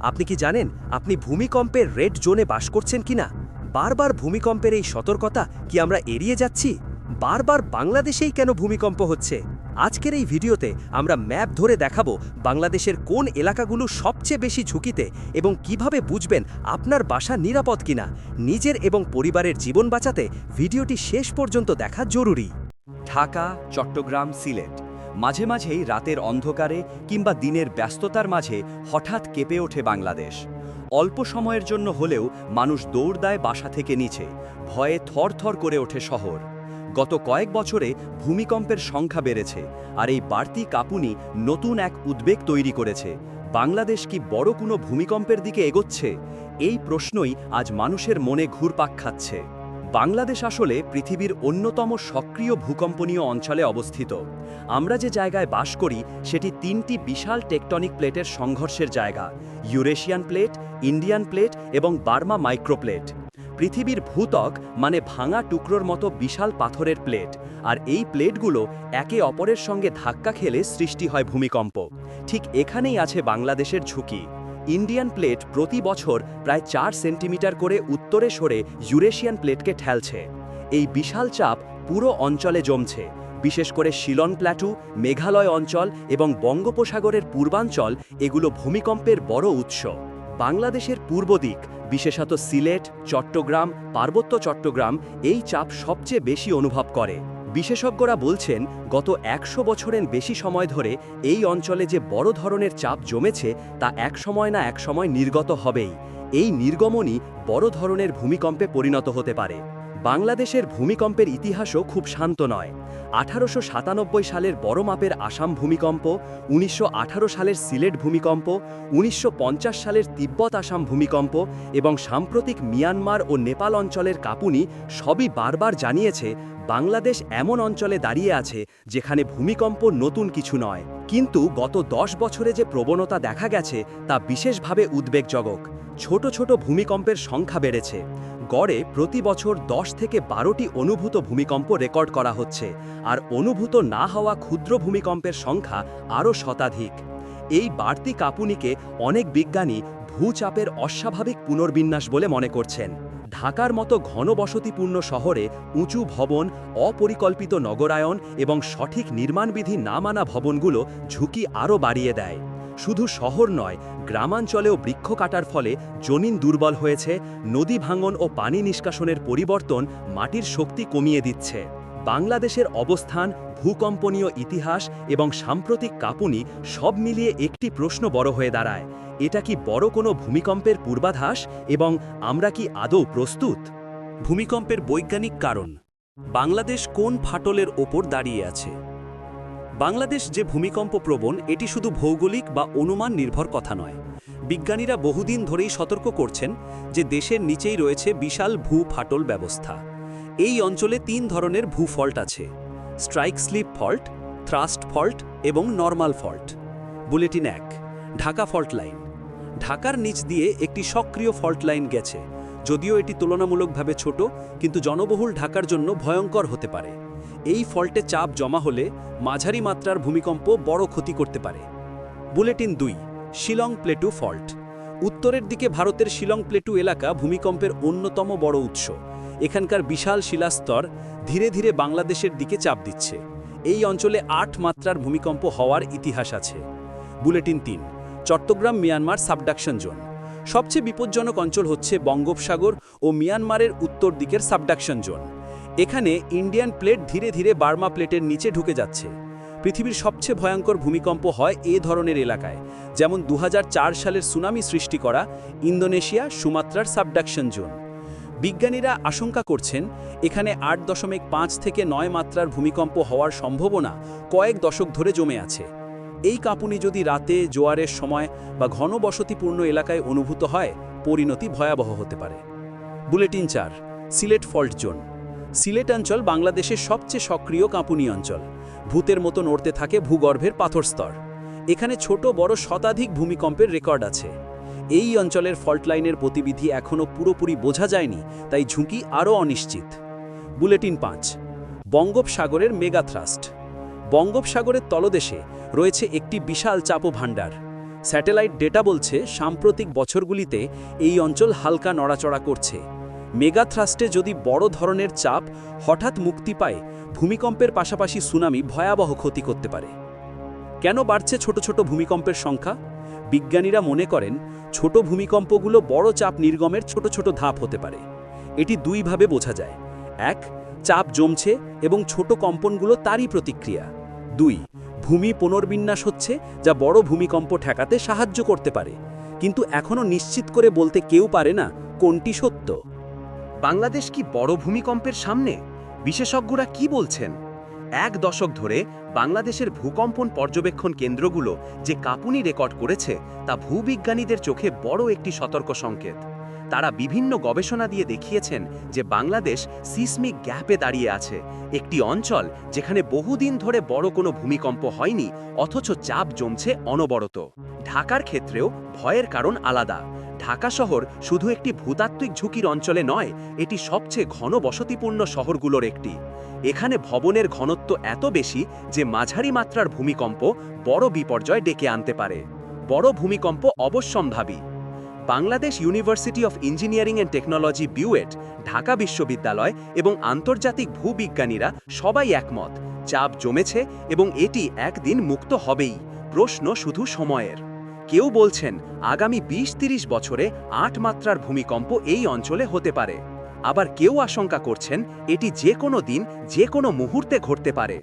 আপনি কি জানেন আপনি ভূমিকম্পের রেড জোনে বাস করছেন কিনা? বারবার ভূমিকম্পের এই সতর্কতা কি আমরা এড়িয়ে যাচ্ছি? বারবার বাংলাদেশেই কেন ভূমিকম্প হচ্ছে? আজকের এই ভিডিওতে আমরা ম্যাপ ধরে দেখাবো বাংলাদেশের কোন এলাকাগুলো সবচেয়ে বেশি ঝুঁকিতে এবং কীভাবে বুঝবেন আপনার বাসা নিরাপদ কিনা। নিজের এবং পরিবারের জীবন বাঁচাতে ভিডিওটি শেষ পর্যন্ত দেখা জরুরি। ঢাকা, চট্টগ্রাম, সিলেট। মাঝে মাঝেই রাতের অন্ধকারে কিংবা দিনের ব্যস্ততার মাঝে হঠাৎ কেঁপে ওঠে বাংলাদেশ। অল্প সময়ের জন্য হলেও মানুষ দৌড় দেয় বাসা থেকে নিচে, ভয়ে থরথর করে ওঠে শহর। গত কয়েক বছরে ভূমিকম্পের সংখ্যা বেড়েছে আর এই বাড়তি কাঁপুনি নতুন এক উদ্বেগ তৈরি করেছে। বাংলাদেশ কি বড় কোনো ভূমিকম্পের দিকে এগোচ্ছে? এই প্রশ্নই আজ মানুষের মনে ঘুরপাক খাচ্ছে। বাংলাদেশ আসলে পৃথিবীর অন্যতম সক্রিয় ভূকম্পনীয় অঞ্চলে অবস্থিত। আমরা যে জায়গায় বাস করি, সেটি তিনটি বিশাল টেকটনিক প্লেটের সংঘর্ষের জায়গা। ইউরেশিয়ান প্লেট, ইন্ডিয়ান প্লেট এবং বার্মা মাইক্রোপ্লেট। পৃথিবীর ভূত্বক মানে ভাঙা টুকরোর মতো বিশাল পাথরের প্লেট। আর এই প্লেটগুলো একে অপরের সঙ্গে ধাক্কা খেলে সৃষ্টি হয় ভূমিকম্প। ঠিক এখানেই আছে বাংলাদেশের ঝুঁকি। ইন্ডিয়ান প্লেট প্রতি বছর প্রায় চার সেন্টিমিটার করে উত্তরে সরে ইউরেশিয়ান প্লেটকে ঠেলছে। এই বিশাল চাপ পুরো অঞ্চলে জমছে, বিশেষ করে শিলং প্ল্যাটু, মেঘালয় অঞ্চল এবং বঙ্গোপসাগরের পূর্বাঞ্চল এগুলো ভূমিকম্পের বড় উৎস। বাংলাদেশের পূর্ব দিক, বিশেষত সিলেট, চট্টগ্রাম, পার্বত্য চট্টগ্রাম, এই চাপ সবচেয়ে বেশি অনুভব করে। বিশেষজ্ঞরা বলছেন, গত একশো বছরের বেশি সময় ধরে এই অঞ্চলে যে বড় ধরনের চাপ জমেছে, তা এক সময় না এক সময় নির্গত হবেই। এই নির্গমনই বড় ধরনের ভূমিকম্পে পরিণত হতে পারে। বাংলাদেশের ভূমিকম্পের ইতিহাসও খুব শান্ত নয়। আঠারোশো সাতানব্বই সালের বড় মাপের আসাম ভূমিকম্প, উনিশশো আঠারো সালের সিলেট ভূমিকম্প, উনিশশো পঞ্চাশ সালের তিব্বত আসাম ভূমিকম্প এবং সাম্প্রতিক মিয়ানমার ও নেপাল অঞ্চলের কাঁপুনি সবই বারবার জানিয়েছে, বাংলাদেশ এমন অঞ্চলে দাঁড়িয়ে আছে যেখানে ভূমিকম্প নতুন কিছু নয়। কিন্তু গত দশ বছরে যে প্রবণতা দেখা গেছে তা বিশেষভাবে উদ্বেগজনক। ছোট ছোট ভূমিকম্পের সংখ্যা বেড়েছে। গড়ে প্রতি বছর দশ থেকে বারোটি অনুভূত ভূমিকম্প রেকর্ড করা হচ্ছে, আর অনুভূত না হওয়া ক্ষুদ্র ভূমিকম্পের সংখ্যা আরও শতাধিক। এই বাড়তি কাঁপুনিকে অনেক বিজ্ঞানী ভূচাপের অস্বাভাবিক পুনর্বিন্যাস বলে মনে করছেন। ঢাকার মতো ঘনবসতিপূর্ণ শহরে উঁচু ভবন, অপরিকল্পিত নগরায়ন এবং সঠিক নির্মাণবিধি না মানা ভবনগুলো ঝুঁকি আরও বাড়িয়ে দেয়। শুধু শহর নয়, গ্রামাঞ্চলেও বৃক্ষ কাটার ফলে জমিন দুর্বল হয়েছে, নদী ভাঙন ও পানি নিষ্কাশনের পরিবর্তন মাটির শক্তি কমিয়ে দিচ্ছে। বাংলাদেশের অবস্থান, ভূকম্পনীয় ইতিহাস এবং সাম্প্রতিক কাঁপুনি সব মিলিয়ে একটি প্রশ্ন বড় হয়ে দাঁড়ায়, এটা কি বড় কোনো ভূমিকম্পের পূর্বাভাস এবং আমরা কি আদৌ প্রস্তুত? ভূমিকম্পের বৈজ্ঞানিক কারণ, বাংলাদেশ কোন ফাটলের ওপর দাঁড়িয়ে আছে? বাংলাদেশ যে ভূমিকম্প প্রবণ, এটি শুধু ভৌগোলিক বা অনুমান নির্ভর কথা নয়। বিজ্ঞানীরা বহুদিন ধরেই সতর্ক করছেন যে দেশের নিচেই রয়েছে বিশাল ভূ ফাটল ব্যবস্থা। এই অঞ্চলে তিন ধরনের ভূ ফল্ট আছে, strike slip fault, thrust fault এবং নর্মাল ফল্ট। বুলেটিন এক, ঢাকা ফল্ট লাইন। ঢাকার নিচ দিয়ে একটি সক্রিয় ফল্ট লাইন গেছে, যদিও এটি তুলনামূলকভাবে ছোট, কিন্তু জনবহুল ঢাকার জন্য ভয়ঙ্কর হতে পারে। এই ফল্টে চাপ জমা হলে মাঝারি মাত্রার ভূমিকম্প বড় ক্ষতি করতে পারে। বুলেটিন দুই, শিলং প্লেটু ফল্ট। উত্তরের দিকে ভারতের শিলং প্লেটু এলাকা ভূমিকম্পের অন্যতম বড় উৎস। এখানকার বিশাল শিলাস্তর ধীরে ধীরে বাংলাদেশের দিকে চাপ দিচ্ছে। এই অঞ্চলে আট মাত্রার ভূমিকম্প হওয়ার ইতিহাস আছে। বুলেটিন তিন, চট্টগ্রাম মিয়ানমার সাবডাকশন জোন। সবচেয়ে বিপজ্জনক অঞ্চল হচ্ছে বঙ্গোপসাগর ও মিয়ানমারের উত্তর দিকের সাবডাকশন জোন। এখানে ইন্ডিয়ান প্লেট ধীরে ধীরে বার্মা প্লেটের নিচে ঢুকে যাচ্ছে। পৃথিবীর সবচেয়ে ভয়ঙ্কর ভূমিকম্প হয় এ ধরনের এলাকায়, যেমন দু হাজার চার সালের সুনামি সৃষ্টি করা ইন্দোনেশিয়া সুমাত্রার সাবডাকশন জোন। বিজ্ঞানীরা আশঙ্কা করছেন, এখানে আট দশমিক পাঁচ থেকে নয় মাত্রার ভূমিকম্প হওয়ার সম্ভাবনা কয়েক দশক ধরে জমে আছে। এই কাঁপুনি যদি রাতে, জোয়ারের সময় বা ঘন বসতিপূর্ণ এলাকায় অনুভূত হয়, পরিণতি ভয়াবহ হতে পারে। বুলেটিন চার, সিলেট ফল্ট জোন। সিলেট অঞ্চল বাংলাদেশের সবচেয়ে সক্রিয় কাঁপুনি অঞ্চল। ভূতের মতো নড়তে থাকে ভূগর্ভের পাথর স্তর। এখানে ছোট বড় শতাধিক ভূমিকম্পের রেকর্ড আছে। এই অঞ্চলের ফল্ট লাইনের গতিবিধি এখনও পুরোপুরি বোঝা যায়নি, তাই ঝুঁকি আরও অনিশ্চিত। বুলেটিন পাঁচ, বঙ্গোপসাগরের মেগাথ্রাস্ট। বঙ্গোপসাগরের তলদেশে রয়েছে একটি বিশাল চাপ ভাণ্ডার স্যাটেলাইট ডেটা বলছে, সাম্প্রতিক বছরগুলিতে এই অঞ্চল হালকা নড়াচড়া করছে। মেগাথ্রাস্টে যদি বড় ধরনের চাপ হঠাৎ মুক্তি পায়, ভূমিকম্পের পাশাপাশি সুনামি ভয়াবহ ক্ষতি করতে পারে। কেন বাড়ছে ছোট ছোট ভূমিকম্পের সংখ্যা? বিজ্ঞানীরা মনে করেন, ছোট ভূমিকম্পগুলো বড় চাপ নির্গমের ছোট ছোট ধাপ হতে পারে। এটি দুইভাবে বোঝা যায়। এক, চাপ জমছে এবং ছোট কম্পনগুলো তারই প্রতিক্রিয়া। দুই, ভূমি পুনর্বিন্যাস হচ্ছে যা বড় ভূমিকম্প ঠেকাতে সাহায্য করতে পারে। কিন্তু এখনও নিশ্চিত করে বলতে কেউ পারে না কোনটি সত্য। বাংলাদেশ কি বড় ভূমিকম্পের সামনে? বিশেষজ্ঞরা কি বলছেন? এক দশক ধরে বাংলাদেশের ভূকম্পন পর্যবেক্ষণ কেন্দ্রগুলো যে কাঁপুনি রেকর্ড করেছে, তা ভূবিজ্ঞানীদের চোখে বড় একটি সতর্ক সংকেত তারা বিভিন্ন গবেষণা দিয়ে দেখিয়েছেন যে বাংলাদেশ সিসমিক গ্যাপে দাঁড়িয়ে আছে। একটি অঞ্চল যেখানে বহুদিন ধরে বড় কোনো ভূমিকম্প হয়নি, অথচ চাপ জমছে অনবরত। ঢাকার ক্ষেত্রেও ভয়ের কারণ আলাদা। ঢাকা শহর শুধু একটি ভূতাত্ত্বিক ঝুঁকির অঞ্চলে নয়, এটি সবচেয়ে ঘন বসতিপূর্ণ শহরগুলোর একটি। এখানে ভবনের ঘনত্ব এত বেশি যে মাঝারি মাত্রার ভূমিকম্প বড় বিপর্যয় ডেকে আনতে পারে। বড় ভূমিকম্প অবশ্যম্ভাবী। Bangladesh university of engineering and technology BUET Dhaka বিশ্ববিদ্যালয় এবং আন্তর্জাতিক ভূবিজ্ঞানীরা সবাই একমত। চাপ জমেছে এবং এটি একদিন মুক্ত হবেই। প্রশ্ন শুধু সময়ের। কেউ বলছেন, আগামী বিশ তিরিশ বছরে আট মাত্রার ভূমিকম্প এই অঞ্চলে হতে পারে। আবার কেউ আশঙ্কা করছেন, এটি যে কোনো দিন যে কোনো মুহূর্তে ঘটতে পারে।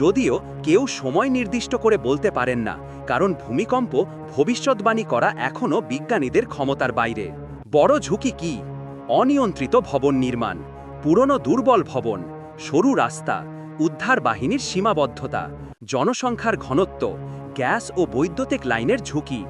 যদিও কেউ সময় নির্দিষ্ট করে বলতে পারেন না, কারণ ভূমিকম্প ভবিষ্যৎবাণী করা এখনও বিজ্ঞানীদের ক্ষমতার বাইরে। বড় ঝুঁকি কি? অনিয়ন্ত্রিত ভবন নির্মাণ, পুরনো দুর্বল ভবন, সরু রাস্তা, উদ্ধার বাহিনীর সীমাবদ্ধতা, জনসংখ্যার ঘনত্ব, গ্যাস ও বৈদ্যুতিক লাইনের ঝুঁকি।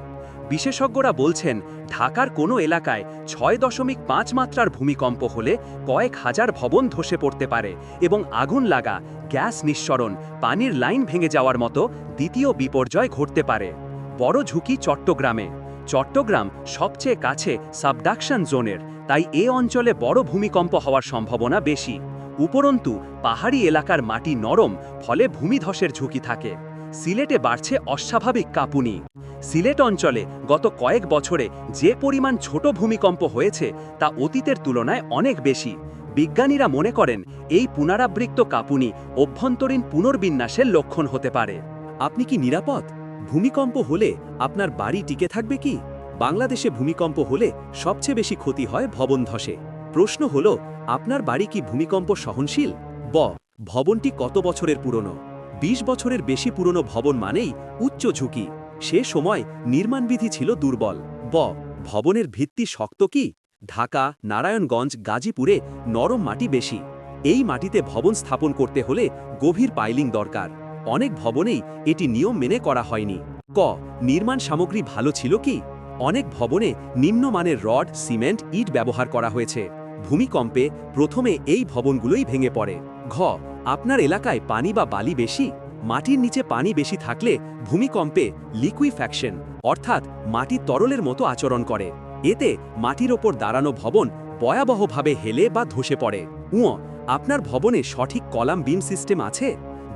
বিশেষজ্ঞরা বলছেন, ঢাকার কোনো এলাকায় ছয় দশমিক পাঁচ মাত্রার ভূমিকম্প হলে কয়েক হাজার ভবন ধসে পড়তে পারে এবং আগুন লাগা, গ্যাস নিঃসরণ, পানির লাইন ভেঙে যাওয়ার মতো দ্বিতীয় বিপর্যয় ঘটতে পারে। বড় ঝুঁকি চট্টগ্রামে। চট্টগ্রাম সবচেয়ে কাছে সাবডাকশন জোনের, তাই এ অঞ্চলে বড় ভূমিকম্প হওয়ার সম্ভাবনা বেশি। উপরন্তু, পাহাড়ি এলাকার মাটি নরম, ফলে ভূমিধসের ঝুঁকি থাকে। সিলেটে বাড়ছে অস্বাভাবিক কাঁপুনি। সিলেট অঞ্চলে গত কয়েক বছরে যে পরিমাণ ছোট ভূমিকম্প হয়েছে তা অতীতের তুলনায় অনেক বেশি। বিজ্ঞানীরা মনে করেন এই পুনরাবৃত্ত কাঁপুনি অভ্যন্তরীণ পুনর্বিন্যাসের লক্ষণ হতে পারে। আপনি কি নিরাপদ? ভূমিকম্প হলে আপনার বাড়ি টিকে থাকবে কি? বাংলাদেশে ভূমিকম্প হলে সবচেয়ে বেশি ক্ষতি হয় ভবন ধসে। প্রশ্ন হল, আপনার বাড়ি কি ভূমিকম্প সহনশীল? ব, ভবনটি কত বছরের পুরনো? ২০ বছরের বেশি পুরনো ভবন মানেই উচ্চ ঝুঁকি। সে সময় নির্মাণবিধি ছিল দুর্বল। ব, ভবনের ভিত্তি শক্ত কি? ঢাকা, নারায়ণগঞ্জ, গাজীপুরে নরম মাটি বেশি। এই মাটিতে ভবন স্থাপন করতে হলে গভীর পাইলিং দরকার। অনেক ভবনেই এটি নিয়ম মেনে করা হয়নি। ক, নির্মাণ সামগ্রী ভালো ছিল কি? অনেক ভবনে নিম্নমানের রড, সিমেন্ট, ইট ব্যবহার করা হয়েছে। ভূমিকম্পে প্রথমে এই ভবনগুলোই ভেঙে পড়ে। ঘ, আপনার এলাকায় পানি বা বালি বেশি? মাটির নিচে পানি বেশি থাকলে ভূমিকম্পে লিকুইফ্যাকশন, অর্থাৎ মাটি তরলের মতো আচরণ করে। এতে মাটির ওপর দাঁড়ানো ভবন ভয়াবহভাবে হেলে বা ধসে পড়ে। উঁ আপনার ভবনে সঠিক কলাম বিম সিস্টেম আছে?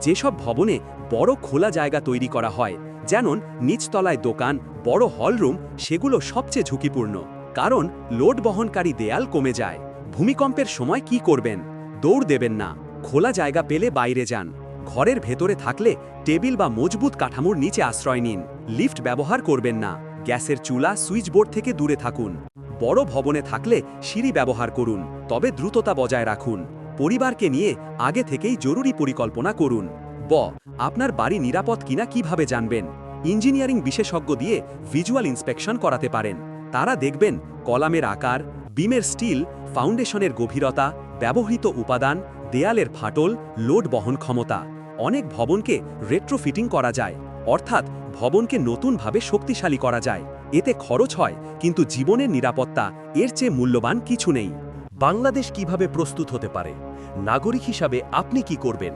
যেসব ভবনে বড় খোলা জায়গা তৈরি করা হয়, যেমন নিচতলায় দোকান, বড় হলরুম, সেগুলো সবচেয়ে ঝুঁকিপূর্ণ। কারণ লোড বহনকারী দেয়াল কমে যায়। ভূমিকম্পের সময় কি করবেন? দৌড় দেবেন না। খোলা জায়গা পেলে বাইরে যান। ঘরের ভেতরে থাকলে টেবিল বা মজবুত কাঠামোর নিচে আশ্রয় নিন। লিফট ব্যবহার করবেন না। গ্যাসের চুলা, সুইচবোর্ড থেকে দূরে থাকুন। বড় ভবনে থাকলে সিঁড়ি ব্যবহার করুন, তবে দ্রুততা বজায় রাখুন। পরিবারকে নিয়ে আগে থেকেই জরুরি পরিকল্পনা করুন। ব, আপনার বাড়ি নিরাপদ কিনা কীভাবে জানবেন? ইঞ্জিনিয়ারিং বিশেষজ্ঞ দিয়ে ভিজুয়াল ইন্সপেকশন করাতে পারেন। তারা দেখবেন কলামের আকার, বিমের স্টিল, ফাউন্ডেশনের গভীরতা, ব্যবহৃত উপাদান, দেয়ালের ফাটল, লোড বহন ক্ষমতা। অনেক ভবনকে রেট্রোফিটিং করা যায়। অর্থাৎ ভবনকে নতুনভাবে শক্তিশালী করা যায়। এতে খরচ হয়, কিন্তু জীবনের নিরাপত্তা এর চেয়ে মূল্যবান কিছু নেই। বাংলাদেশ কীভাবে প্রস্তুত হতে পারে? নাগরিক হিসাবে আপনি কি করবেন?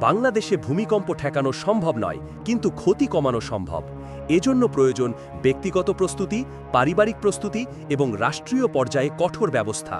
বাংলাদেশে ভূমিকম্প ঠেকানো সম্ভব নয়, কিন্তু ক্ষতি কমানো সম্ভব। এজন্য প্রয়োজন ব্যক্তিগত প্রস্তুতি, পারিবারিক প্রস্তুতি এবং রাষ্ট্রীয় পর্যায়ে কঠোর ব্যবস্থা।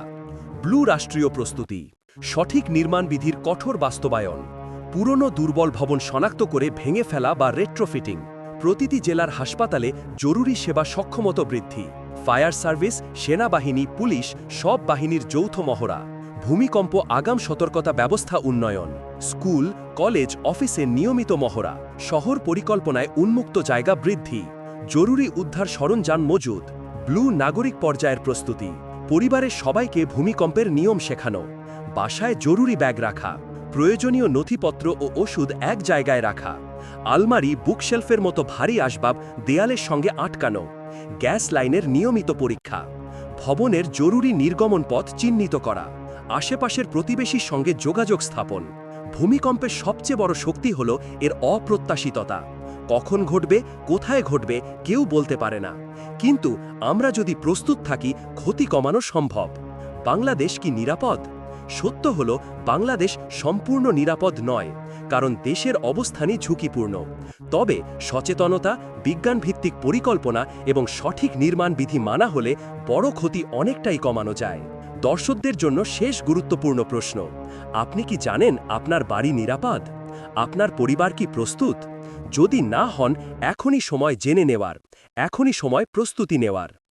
ব্লু রাষ্ট্রীয় প্রস্তুতি। সঠিক নির্মাণ বিধির কঠোর বাস্তবায়ন। পুরনো দুর্বল ভবন শনাক্ত করে ভেঙে ফেলা বা রেট্রোফিটিং প্রতিটি জেলার হাসপাতালে জরুরি সেবা সক্ষমত বৃদ্ধি। ফায়ার সার্ভিস, সেনাবাহিনী, পুলিশ সব বাহিনীর যৌথ মহড়া। ভূমিকম্প, আগাম সতর্কতা ব্যবস্থা উন্নয়ন। স্কুল, কলেজ, অফিসে নিয়মিত মহড়া। শহর পরিকল্পনায় উন্মুক্ত জায়গা বৃদ্ধি। জরুরি উদ্ধার সরঞ্জাম মজুদ। ব্লু নাগরিক পর্যায়ের প্রস্তুতি। পরিবারের সবাইকে ভূমিকম্পের নিয়ম শেখানো। বাসায় জরুরি ব্যাগ রাখা। প্রয়োজনীয় নথিপত্র ও ওষুধ এক জায়গায় রাখা। আলমারি বুকশেলফের মতো ভারী আসবাব দেয়ালের সঙ্গে আটকানো। গ্যাস লাইনের নিয়মিত পরীক্ষা। ভবনের জরুরি নির্গমন পথ চিহ্নিত করা। আশেপাশের প্রতিবেশীর সঙ্গে যোগাযোগ স্থাপন। ভূমিকম্পের সবচেয়ে বড় শক্তি হল এর অপ্রত্যাশিততা। কখন ঘটবে, কোথায় ঘটবে, কেউ বলতে পারে না। কিন্তু আমরা যদি প্রস্তুত থাকি, ক্ষতি কমানো সম্ভব। বাংলাদেশ কি নিরাপদ? সত্য হল, বাংলাদেশ সম্পূর্ণ নিরাপদ নয়, কারণ দেশের অবস্থানই ঝুঁকিপূর্ণ। তবে সচেতনতা, বিজ্ঞানভিত্তিক পরিকল্পনা এবং সঠিক নির্মাণ বিধি মানা হলে বড় ক্ষতি অনেকটাই কমানো যায়। দর্শকদের জন্য শেষ গুরুত্বপূর্ণ প্রশ্ন, আপনি কি জানেন আপনার বাড়ি নিরাপদ? আপনার পরিবার কি প্রস্তুত? যদি না হন, এখনই সময় জেনে নেওয়ার, এখনই সময় প্রস্তুতি নেওয়ার।